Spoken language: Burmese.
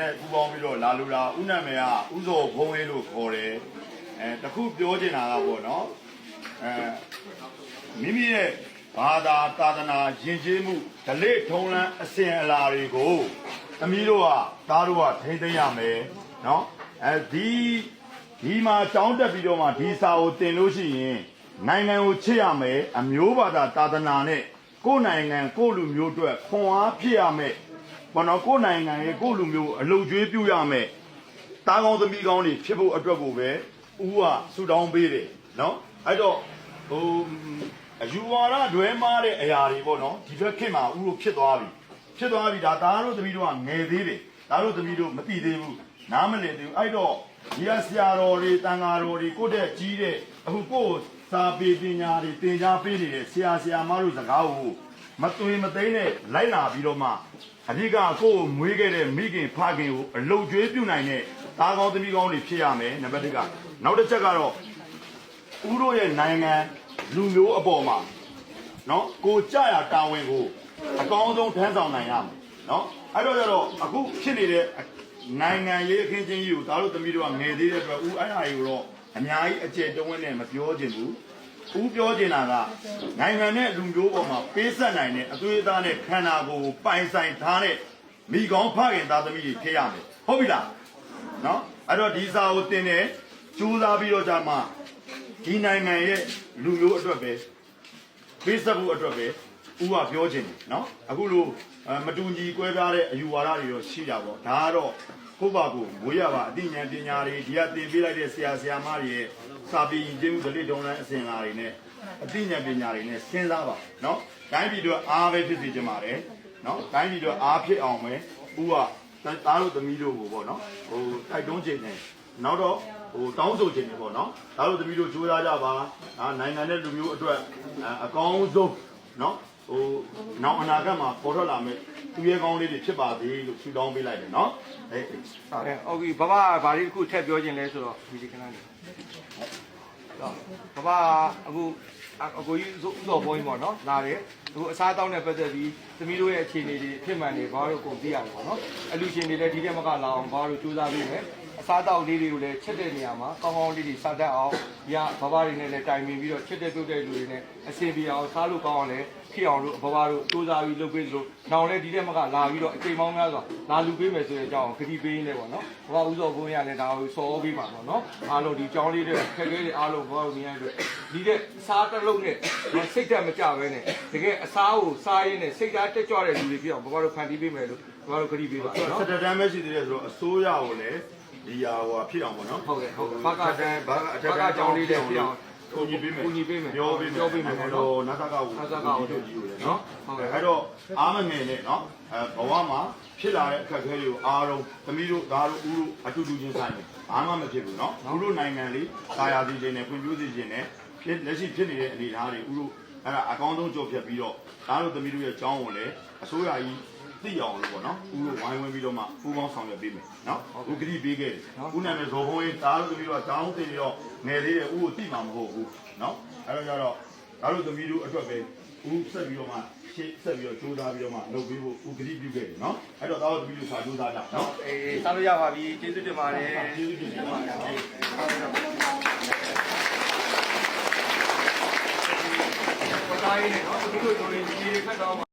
နဲ့ပူပေါင်းပြီးတော့လာလူတာဥနာမေကဥဇော်ဘုံလေးလို့ခေါ်တယ်အဲတခုပြောချင်တာကပေါ့နော်အဲမိမိရဲ့ဘာသာသာသနာယဉ်ကျေးမှုဓလေ့ထုံးလန်းအစဉ်အလာတွေကိုသမီးတို့ကသားတို့ကထိမ့်သိမ်းရမယ်နော်အဲဒီဒီမှာကြောင်းတက်ပြီးတော့မှဒီစာကိုတင်လို့ရှိရင်နိုင်ငံကိုချစ်ရမယ်အမျိုးဘာသာသာသနာနဲ့ကိုယ်နိုင်ငံကိုယ်လူမျိုးအတွက်ခွန်အားဖြစ်ရမယ် ဘောနော်ကိုယ်နိုင်ငံရဲ့ကိုယ်လူမျိုးအလုပ်ကျွေးပြုရမယ်တားကောင်းသမီးကောင်းတွေဖြစ်ဖို့အတွက်ကိုပဲဦးကဆူတောင်းပေးတယ်နော်အဲ့တော့ဟိုအယူဝါဒတွဲမားတဲ့အရာတွေပေါ့နော်ဒီဘက်ခင်မှာဦးတို့ဖြစ်သွားပြီဖြစ်သွားပြီဒါသားတို့သမီးတို့ကငယ်သေးတယ်သားတို့သမီးတို့မသိသေးဘူးနားမလည်သေးဘူးအဲ့တော့ဒီကဆရာတော်တွေတန်ဃာတော်တွေကိုယ့်တဲ့ကြီးတဲ့အခုကိုယ့်စာပေပညာတွေသင်ကြားပေးနေတဲ့ဆရာဆရာမတို့စကားကို မသွေမသိမ့်နဲ့လိုက်လာပြီးတော့မှအဓိကကိုယ့်ကိုမွေးခဲ့တဲ့မိခင်ဖခင်ကိုအလုတ်ကျွေးပြုနိုင်တဲ့သားကောင်းသမီးကောင်းတွေဖြစ်ရမယ်နံပါတ်1ကနောက်တစ်ချက်ကတော့ဦးတို့ရဲ့နိုင်ငံလူမျိုးအပေါ်မှာနော်ကိုကြရတာဝန်ကိုအကောင်းဆုံးထမ်းဆောင်နိုင်ရမယ်နော်အဲ့တော့ကျတော့အခုဖြစ်နေတဲ့နိုင်ငံရေးအခင်းချင်းကြီးကိုဒါတို့သမီးတို့ကငယ်သေးတဲ့အတွက်ဦးအဲ့ဟာကြီးကိုတော့အများကြီးအကျယ်တုံးဝင်းနဲ့မပြောချင်ဘူး ဦးပြောချင်တာကနိုင်ငံနဲ့လူမျိုးပေါ်မှာပေးဆက်နိုင်တဲ့အသွေးအသားနဲ့ခန္ဓာကိုယ်ကိုပိုင်ဆိုင်ထားတဲ့မိကောင်းဖခင်သားသမီးတွေဖြစ်ရမယ်ဟုတ်ပြီလားနော်အဲ့တော့ဒီစာကိုတင်တယ်ကြိုးစားပြီးတော့じゃမှဒီနိုင်ငံရဲ့လူမျိုးအတွက်ပဲပေးဆက်ဖို့အတွက်ပဲဦးကပြောချင်တယ်နော်အခုလိုအဲမတူညီကွဲပြားတဲ့အယူဝါဒတွေတော့ရှိတာပေါ့ဒါကတော့ ကိုယ့်ဘာကိုမွေးရပါအသိဉာဏ်ပညာတွေဒီကသင်ပေးလိုက်တဲ့ဆရာဆရာမတွေရဲ့စာပေရင်ကျင်းမှုဒလိတုံးလန်းအစဉ်အလာတွေနဲ့အသိဉာဏ်ပညာတွေနဲ့စဉ်းစားပါနော်တိုင်းပြည်တို့အားပဲဖြစ်စီကြပါတယ်နော်တိုင်းပြည်တို့အားဖြစ်အောင်ပဲဦးကသားတို့သမီးတို့ကိုပေါ့နော်ဟိုတိုက်တွန်းခြင်းနဲ့နောက်တော့ဟိုတောင်းဆိုခြင်းတွေပေါ့နော်ဒါတို့သမီးတို့ကြိုးစားကြပါအာနိုင်ငံနဲ့လူမျိုးအတွက်အအကောင်းဆုံးနော် ဟိုနောက်အနာဂတ်မှာပေါ်ထွက်လာမယ့်သူရဲကောင်းလေးတွေဖြစ်ပါစေလို့ဆုတောင်းပေးလိုက်တယ်နော်အေးဟုတ်ကဲ့ဟုတ်ပြီဘဘဘာလေးတစ်ခုထည့်ပြောခြင်းလဲဆိုတော့ဒီဒီကနန်းလေးဘဘအခုအကိုကြီးဥတော်ဘုန်းကြီးပေါ့နော်လာတယ်အခုအစားတောင်းနဲ့ပတ်သက်ပြီးသမီးတို့ရဲ့အခြေအနေတွေဖြစ်မှန်တွေဘာလို့ကိုသိရတယ်ပေါ့နော်အလူရှင်တွေလည်းဒီထဲမှာကလာအောင်ဘာလို့စူးစမ်းပြီးမယ်အစားတောက်လေးတွေကိုလည်းချက်တဲ့နေရာမှာကောင်းကောင်းလေးတွေစားတတ်အောင်ဒီကဘဘတွေနဲ့လည်းတိုင်ပင်ပြီးတော့ချက်တဲ့ပြုတ်တဲ့လူတွေနဲ့အဆင်ပြေအောင်စားလို့ကောင်းအောင်လည်း ဖြစ်အောင်လို့ဘဘတို့စူးစမ်းပြီးလုပ်ပေးသလိုနောင်လည်းဒီထဲမှာကလာပြီးတော့အချိန်ပေါင်းများစွာလာလူပေးမယ်ဆိုတဲ့အကြောင်းဂတိပေးနေတယ်ပေါ့နော်ဘဘဥစောဘုန်းကြီးကလည်းဒါကိုစောပေးပါတော့နော်အားလုံးဒီကြောင်းလေးတွေခက်ခဲတွေအားလုံးဘဘတို့မြင်ရတဲ့ဒီတဲ့စားတစ်လုံးနဲ့စိတ်ဓာတ်မကြဘဲနဲ့တကယ်အစားကိုစားရင်းနဲ့စိတ်ဓာတ်တက်ကြွတဲ့လူတွေပြအောင်ဘဘတို့ဖန်တီးပေးမယ်လို့ဘဘတို့ဂတိပေးပါနော်စက်တမ်းပဲရှိသေးတယ်ဆိုတော့အစိုးရကိုလည်းဒီဟာဟိုဖြစ်အောင်ပေါ့နော်ဟုတ်ကဲ့ဟုတ်ကဲ့ဘကတန်းဘာကအထက်ဘကကြောင်းလေးတဲ့ပြောင်း ကိုကြီးပေးမယ်ကိုကြီးပေးမယ်ပြောပေးမယ်ပြောပေးမယ်အဲ့နော်တော့နတ်သကကိုနတ်သကကိုကြီးကြီးကိုလည်းနော်နော်ဟုတ်ကဲ့အဲ့တော့အားမငယ်နဲ့နော်အဲဘဝမှာဖြစ်လာတဲ့အခက်အခဲတွေကိုအားလုံးသမီးတို့သားတို့ဦးတို့အတူတူချင်းဆိုင်တယ်ဘာမှမဖြစ်ဘူးနော်ဦးတို့နိုင်ငံလေးကာယာစီခြင်းနဲ့ဖွံ့ဖြိုးစီခြင်းနဲ့ဖြစ်လက်ရှိဖြစ်နေတဲ့အနေအထားတွေဦးတို့အဲ့ဒါအကောင်းဆုံးကြော်ဖြတ်ပြီးတော့သားတို့သမီးတို့ရဲ့အကြောင်းကိုလည်းအစိုးရကြီး သိအောင်လို့ပေါ့နော်ဦးတို့ဝိုင်းဝန်းပြီးတော့မှပူးပေါင်းဆောင်ရွက်ပေးမယ်နော်ဦးကတိပေးခဲ့တယ်ဦးနာမည်ဇော်ဘုံကြီးသားတို့သမီးတို့ကတောင်းတင်ပြီးတော့ငယ်သေးတယ်ဦးကိုသိမှာမဟုတ်ဘူးနော်အဲ့တော့ကြတော့သားတို့သမီးတို့အတွက်ပဲဦးဆက်ပြီးတော့မှရှေ့ဆက်ပြီးတော့ကြိုးစားပြီးတော့မှလုပ်ပေးဖို့ဦးကတိပြုခဲ့တယ်နော်အဲ့တော့သားတို့သမီးတို့စာကြိုးစားကြနော်အေးစားလို့ရပါပြီကျေးဇူးတင်ပါတယ်ကျေးဇူးတင်ပါတယ်ဘာသာရေးနဲ့နော်ဒီလိုဆိုရင်ဒီခက်တော့